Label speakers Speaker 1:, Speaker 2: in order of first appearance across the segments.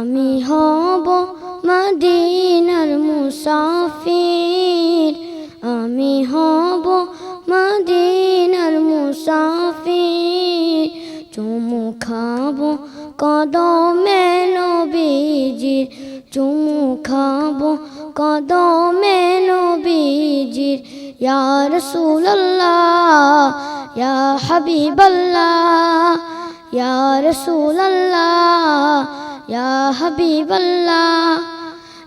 Speaker 1: আমি হব মদিনার মুসাফির। আমি হব মদিনার মুসাফির। চুমু খাব কদমে নবীজির। চুমু খাব কদমে নবীজির। ইয়া রাসূলুল্লাহ, ইয়া হাবিবাল্লাহ, ইয়া রাসূলুল্লাহ।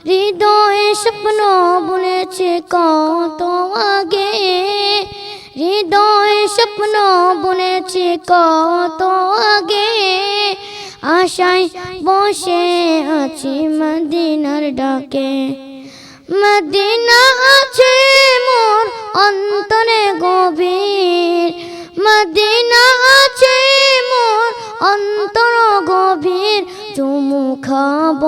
Speaker 1: হৃদয়ে স্বপ্ন বুনেছে কত আগে। হৃদয়ে স্বপ্ন বুনেছে কত আগে। আশায় বসে আছি মদিনার ডাকে। মদিনা আছে চুমু খাব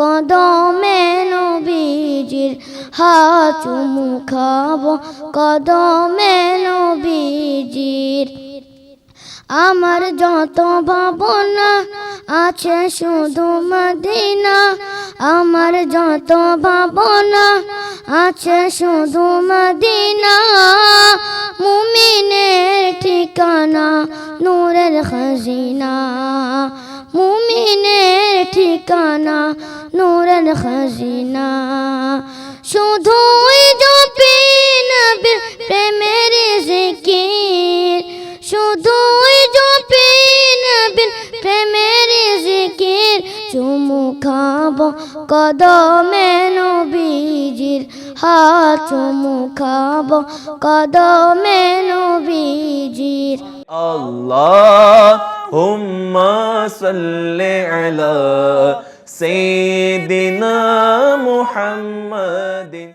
Speaker 1: কদমে নবীজির হা চুমু খাব কদমে নবীজির। আমার যত ভাবনা আছে শুধু মদিনা। আমার যত ভাবনা আছে শুধু মদিনা। মুমিনের ঠিকানা, নূরের খাজিনা। ঠিকানা, নূরের খাজিনা। শুধুই জপি নবীর প্রেমের জিকির। শুধুই জপি নবীর প্রেমের জিকির। চুমু খাব কদমে নবীজির হাত। চুমু খাব কদমে নবীজির
Speaker 2: আল্লাহ হুম صل على سيدنا محمد